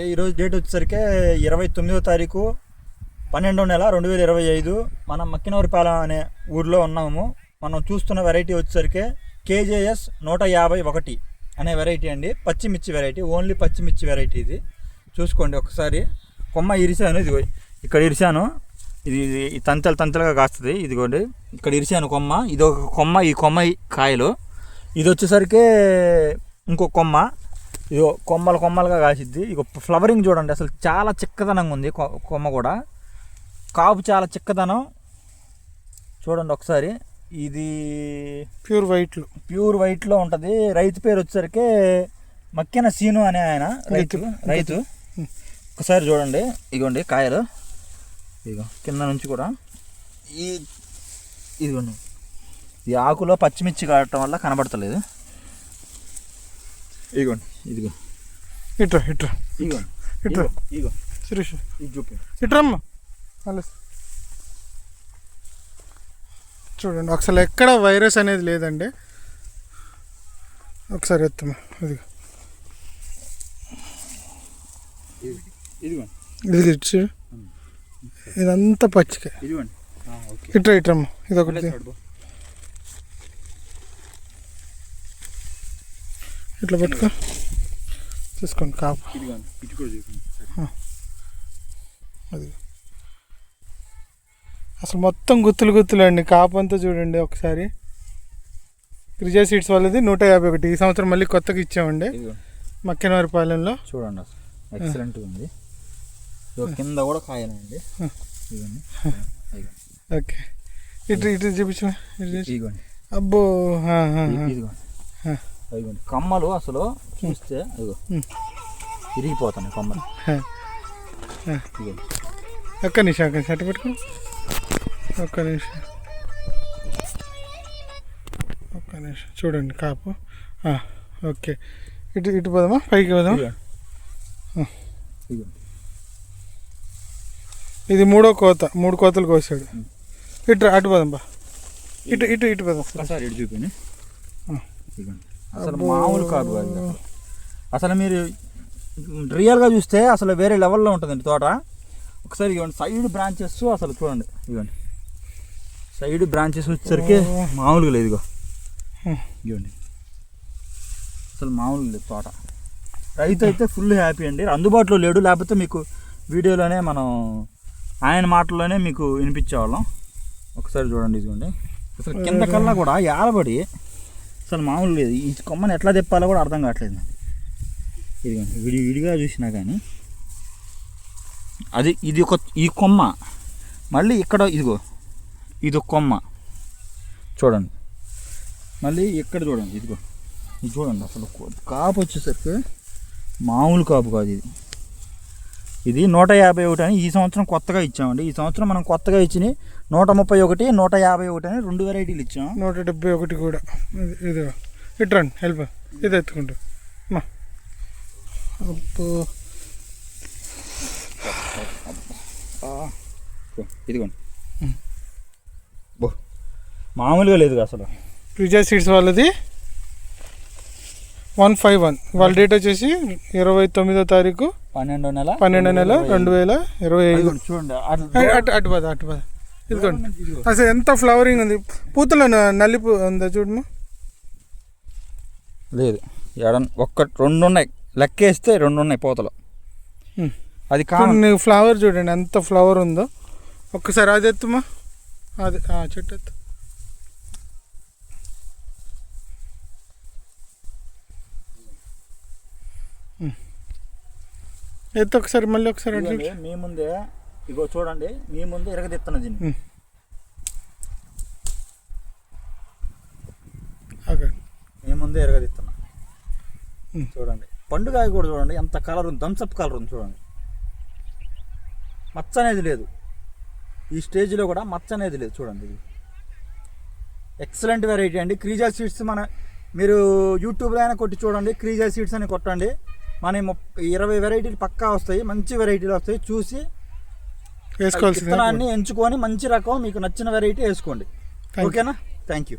ఈరోజు డేట్ వచ్చేసరికి ఇరవై తొమ్మిదో తారీఖు పన్నెండో నెల రెండు వేల ఇరవై ఐదు. మనం మక్కినవరిపాలెం అనే ఊర్లో ఉన్నాము. మనం చూస్తున్న వెరైటీ వచ్చేసరికి కేజేఎస్ నూట యాభై ఒకటి అనే వెరైటీ అండి. పచ్చిమిర్చి వెరైటీ ఓన్లీ పచ్చిమిర్చి వెరైటీ ఇది. చూసుకోండి ఒకసారి. కొమ్మ ఇరిశాను ఇది ఇక్కడ ఇరిశాను. ఇది ఇది తంతలు తంతలుగా కాస్తుంది ఇదిగోండి. ఇక్కడ ఇరిశాను కొమ్మ. ఇది ఒక కొమ్మ ఈ కొమ్మ ఈ కాయలు. ఇది వచ్చేసరికి ఇంకో కొమ్మ. ఇదిగో కొమ్మలు కొమ్మలుగా కాసిద్ది. ఇక ఫ్లవరింగ్ చూడండి అసలు చాలా చిక్కదనంగా ఉంది కొమ్మ కూడా. కాపు చాలా చిక్కదనం. చూడండి ఒకసారి. ఇది ప్యూర్ వైట్లు ప్యూర్ వైట్లో ఉంటుంది. రైతు పేరు వచ్చేసరికి మక్కెన సీను అనే ఆయన రైతు రైతు. ఒకసారి చూడండి. ఇగోండి కాయలు. ఇదిగో కింద నుంచి కూడా. ఈ ఇదిగోండి. ఈ ఆకులో పచ్చిమిర్చి కావటం వల్ల కనబడతలేదు. ఇదిగోండి ఇదిగో. ఇట్రా ఇట్రా. ఇదిగోండి ఇట్రా. ఇదిగో ఇదిగో సురేష్ ఇది చూపి. ఇట్రమ్మా. చూడండి అసలు ఎక్కడ వైరస్ అనేది లేదండి. ఒకసారి ఎత్తమ్మా. అది ఇదిగోండి ఇది ఇచ్చు ఇదంతా పచ్చిక. ఇట్రా ఇట్రమ్మా. ఇది ఒకటి ఇట్లా పట్టుకో. తీసుకోండి కాపు. కూడా అది. అసలు మొత్తం గుత్తులు గుత్తులు అండి. కాపు అంతా చూడండి ఒకసారి. క్రిజా సీడ్స్ వాళ్ళది నూట యాభై ఒకటి. ఈ సంవత్సరం మళ్ళీ కొత్తగా ఇచ్చామండి. ఇదిగోండి. మక్కెనవారిపాలెంలో. చూడండి అసలు. ఎక్సలెంట్గా ఉంది. కింద కూడా కాయనండి ఓకే. ఇటు ఇటు చూపించు. అబ్బో. ఇదిగోండి. కమ్మలు అసలు చూస్తే ఇదిగో. ఇరిగిపోతున్నాయి కమ్మలు. ఒక్క నిమిషం ఒక్క నిమిషం అటు పెట్టుకో ఒక్క నిమిషం. ఒక్క నిమిషం. చూడండి కాపు. ఓకే. ఇటు ఇటు పోదామా? పైకి పోదామా? ఇది మూడో కోత మూడు కోతలు కోసాడు. ఇటు అటు పోదాం బా. ఇటు ఇటు ఇటు పోదాం. ఒకసారి ఇటు. ఇదిగోండి. అసలు. మామూలు కాదు అది అసలు. మీరు రియల్గా చూస్తే అసలు వేరే లెవెల్లో ఉంటుందండి తోట ఒకసారి ఇవ్వండి సైడ్ బ్రాంచెస్ అసలు చూడండి ఇవ్వండి సైడ్ బ్రాంచెస్ వచ్చేసరికి. మామూలుగా లేదు ఇగో. ఇవ్వండి అసలు మామూలుగా లేదు తోట రైతు అయితే ఫుల్ హ్యాపీ అండి అందుబాటులో లేడు లేకపోతే మీకు వీడియోలోనే మనం ఆయన మాటల్లోనే మీకు వినిపించేవాళ్ళం ఒకసారి చూడండి ఇదిగోండి అసలు కింద కల్లా కూడా ఏలబడి అసలు మామూలు లేదు. ఈ కొమ్మని ఎట్లా తెప్పాలో కూడా అర్థం కావట్లేదు నాకు. ఇదిగోండి విడి విడిగా చూసినా కానీ. అది ఇది ఒక ఈ కొమ్మ. మళ్ళీ ఇక్కడ ఇదిగో ఇది ఒక కొమ్మ. చూడండి. మళ్ళీ ఇక్కడ చూడండి ఇదిగో. ఇది చూడండి అసలు కాపు వచ్చేసరికి మామూలు కాపు కాదు ఇది. ఇది నూట యాభై ఒకటి అని ఈ సంవత్సరం కొత్తగా ఇచ్చామండి. ఈ సంవత్సరం మనం కొత్తగా ఇచ్చిన నూట ముప్పై ఒకటి నూట యాభై ఒకటి అని రెండు వెరైటీలు ఇచ్చాం. నూట డెబ్బై ఒకటి కూడా. ఇది- ఇదిగో. ఇటు రండి హెల్ప్ ఇది ఎత్తుకుంటూ. మా. ఇదిగోండి. మామూలుగా లేదు అసలు. విజయ్ సీడ్స్ వాళ్ళది వన్ ఫైవ్ వన్. వాళ్ళ డేట్ వచ్చేసి ఇరవై తొమ్మిదో తారీఖు పన్నెండో నెల పన్నెండో నెల రెండు వేల ఇరవై ఐదు. చూడండి అటు అటు పద అటు పద ఇదిగోండి. ఇదిగో. అసలు ఎంత ఫ్లవరింగ్ ఉంది. పూతలో నల్లి ఉందా చూడము లేదు. ఎడ ఒక్క రెండు ఉన్నాయి. లెక్కేస్తే రెండు ఉన్నాయి పూతలు. అది చూడండి ఫ్లవర్ చూడండి ఎంత ఫ్లవర్ ఉందో. ఒక్కసారి అది ఎత్తుమా? అది ఆ చెట్టు ఎత్తు. హ్మ్. ఎత్తు ఒకసారి మళ్ళీ ఒకసారి మీ ముందే ఇగో చూడండి మీ ముందే ఇరగదిస్తున్న దీన్ని. మీ ముందే ఇరగదిస్తున్నా హ్మ్. చూడండి. పండుగాయ కూడా చూడండి ఎంత కలర్ ఉంది థమ్స్అప్ కలర్ ఉంది చూడండి. మచ్చ అనేది లేదు. ఈ స్టేజ్లో కూడా మచ్చ అనేది లేదు చూడండి ఇది. ఎక్సలెంట్ వెరైటీ అండి. క్రీజా సీడ్స్ మన మీరు యూట్యూబ్లో అయినా కొట్టి చూడండి క్రీజా సీడ్స్ అని కొట్టండి. మన ఇరవై వెరైటీలు పక్కా వస్తాయి మంచి వెరైటీలు వస్తాయి. చూసి వేసుకోవాల్సింది. విత్తనాన్ని ఎంచుకొని మంచి రకం మీకు నచ్చిన వెరైటీ వేసుకోండి. ఓకేనా? Thank you